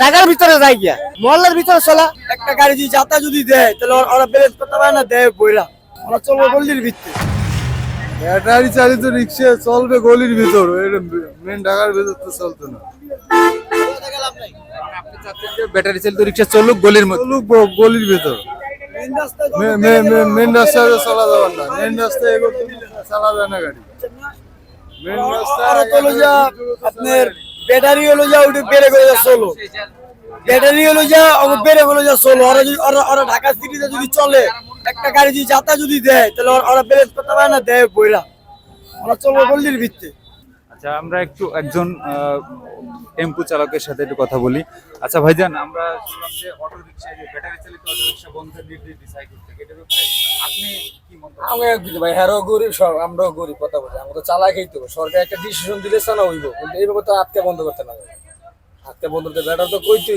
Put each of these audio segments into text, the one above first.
ঢাকার ভিতরে যাই গিয়া। মহল্লার ভিতরে চলা। একটা গাড়ি যদি যাতা যদি দেয় তাহলে ওরা- ব্যালেন্স করতে পারে না দেয় বইরা। ওরা চলবে গল্লির ভিত্তি ব্যাটারি চালিত রিক্সা চলবে গলির ভিতর। মেন ঢাকার ভিতর তো চলতো না। ব্যাটারি চালিত রিক্সা চলুক গলির মধ্যে। চলুক গলির ভিতর। মেন রাস্তায় চলা যাবে না। মেন রাস্তায় চালা যায় না গাড়ি। মেন রাস্তায় হলো যা আপনার ব্যাটারি হলো যা ওটা বেড়ে গেলে যা ষোলো ব্যাটারি হলো যা বেড়ে যা ষোলো ওরা যদি ওরা ঢাকা সিটিতে যদি চলে একটা গাড়ি যদি যাতা যদি দেয় তাহলে ওরা- ব্যালেন্স করতে পারে না দেয় বইরা। ওরা চলবে গল্লির ভিত্তি আচ্ছা আমরা একটু একজন টেম্পু চালকের সাথে একটু কথা বলি। আচ্ছা ভাইজান, আমরা শুনলাম যে অটো রিক্সা ব্যাটারি চালিত অটো রিক্সা থেকে এটার আপনি ভাই হ্যারো গরিব সব, আমরাও গরিব, কথা বলি। আমরা তো সরকার একটা ডিসিশন না তো বন্ধ করতে না বন্ধ করতে তো কইতে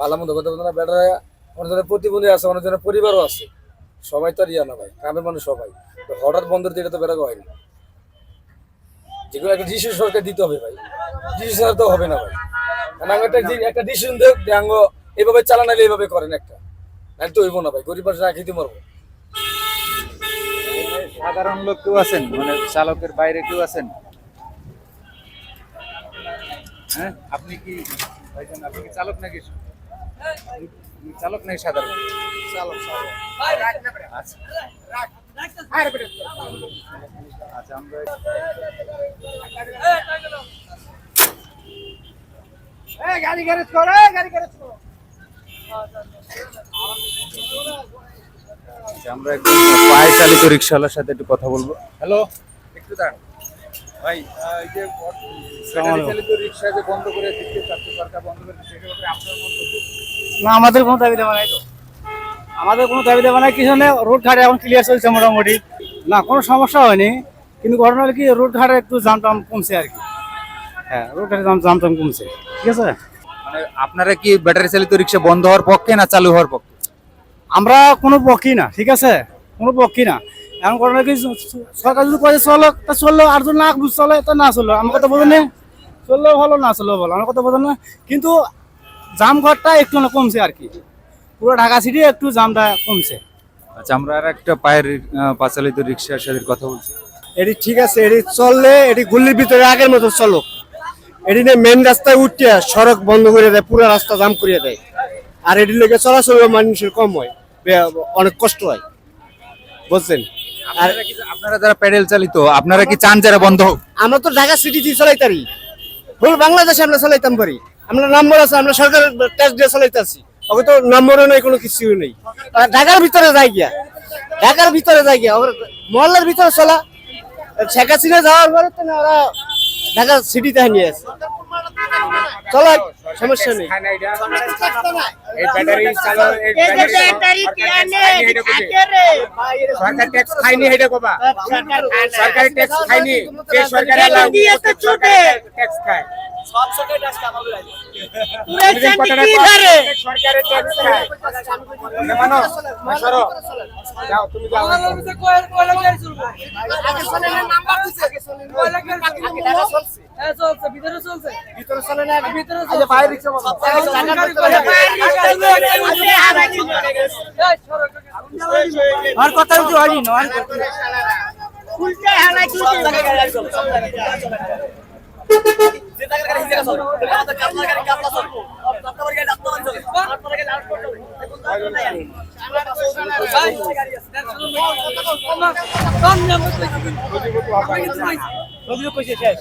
ভালো মন্দ না, ব্যাটার অনেক জনের প্রতিবন্ধী আছে অনেক জনের পরিবারও আছে। সবাই তো আর ইয়া না, ভাই, গ্রামের মানুষ সবাই। হঠাৎ বন্ধ দিলে তো বেরোকে হয়নি যেগুলো একটা ডিসিশন সরকার দিতে হবে ভাই। ডিসিশন তো হবে না ভাই। কারণ একটা একটা ডিসিশন দেখ ব্যাঙ্গ এইভাবে চালানালে এইভাবে করেন একটা। নাহলে তো হইব না ভাই গরিব মানুষ রাখিতে মারবো। সাধারণ লোক কেউ আছেন? মানে চালকের বাইরে কেউ আছেন? হ্যাঁ? আপনি কি ভাইজান আপনি কি চালক নাকি? চালক নাকি সাধারণ? আচ্ছা। আচ্ছা আমরা আচ্ছা, আমরা একদম পায়ে চালিত রিক্সাওয়ালার সাথে একটু কথা বলব। হ্যালো একটু দাঁড়ান। ভাই আহ, এই যে ব্যাটারি চালিত রিক্সা যে বন্ধ করে দিচ্ছে চারটে সরকার বন্ধ করে দিচ্ছে আপনার না আমাদের কোনো দাবি দেওয়া নাই তো। আমাদের কোনো দাবি দেওয়া নাই কিছু নেই রোড ঘাটে এখন ক্লিয়ার চলছে মোটামুটি। না কোনো সমস্যা হয়নি। কিন্তু ঘটনা হলো কি রোড ঘাটে একটু জাম টাম কমছে আর কি। হ্যাঁ রোড ঘাটে জাম জাম টাম কমছে। ঠিক আছে? মানে আপনারা কি ব্যাটারি চালিত রিক্সা বন্ধ হওয়ার পক্ষে না চালু হওয়ার পক্ষে? আমরা কোনো পক্ষী না ঠিক আছে? কোনো পক্ষী না। এমন ঘটনা কি সরকার যদি কয়ে চলো তা চলল আর যদি না চলে তা না চলল। আমার কথা বোঝেন চললেও ভালো না চললেও ভালো আমার কথা বোঝেন না? কিন্তু জাম ঘরটা একটু না কমছে আর কি। পুরো ঢাকা সিটি একটু জামটা কমছে। আচ্ছা আমরা আর একটা পায়ের আহ, পা চালিত রিক্সার সাথে কথা বলছি। এটি ঠিক আছে এটি চললে এটি গুল্লির ভিতরে আগের মতো চলো এটি নিয়ে মেন রাস্তায় উঠে সড়ক বন্ধ করে দেয় পুরো রাস্তা জাম করে দেয়। আর এটি লেগে চলাচল মানুষের কম হয় অনেক কষ্ট হয়। বুঝছেন? আর আপনারা যারা প্যাডেল চালিত আপনারা কি চান যারা বন্ধ হোক? আমরা তো ঢাকা সিটি দিয়ে চালাইতারি ফুল বাংলাদেশে আমরা চালাইতাম পারি। আমরা নম্বর আছে আমরা সরকার ট্যাক্স দিয়ে চালাইতেছি ওকে তো নম্বরও নেই কোনো কিছু নেই। ঢাকার ভিতরে যাই গিয়া। ঢাকার ভিতরে যাই গিয়া মহল্লার ভিতরে চলা শেখ হাসিনা যাওয়ার পরে তো ওরা ঢাকা সিটিতে নিয়ে আসে চলো সমস্যা নেই। এই ব্যাটারি চালাও এই ব্যাটারি সরকার ট্যাক্স খাইনি এটা কবা। সরকারি ট্যাক্স খাইনি যে সরকারি ট্যাক্স খায় টাকা সরকারি ট্যাক্স খায়। মানো সরো। যাও তুমি যাও। ভিতরে চলে না ভিতরে চলে। বাইরে রিক্সা আর কথা কিছু হয়নি নয় বুঝিব তো হবে কইছে শেষ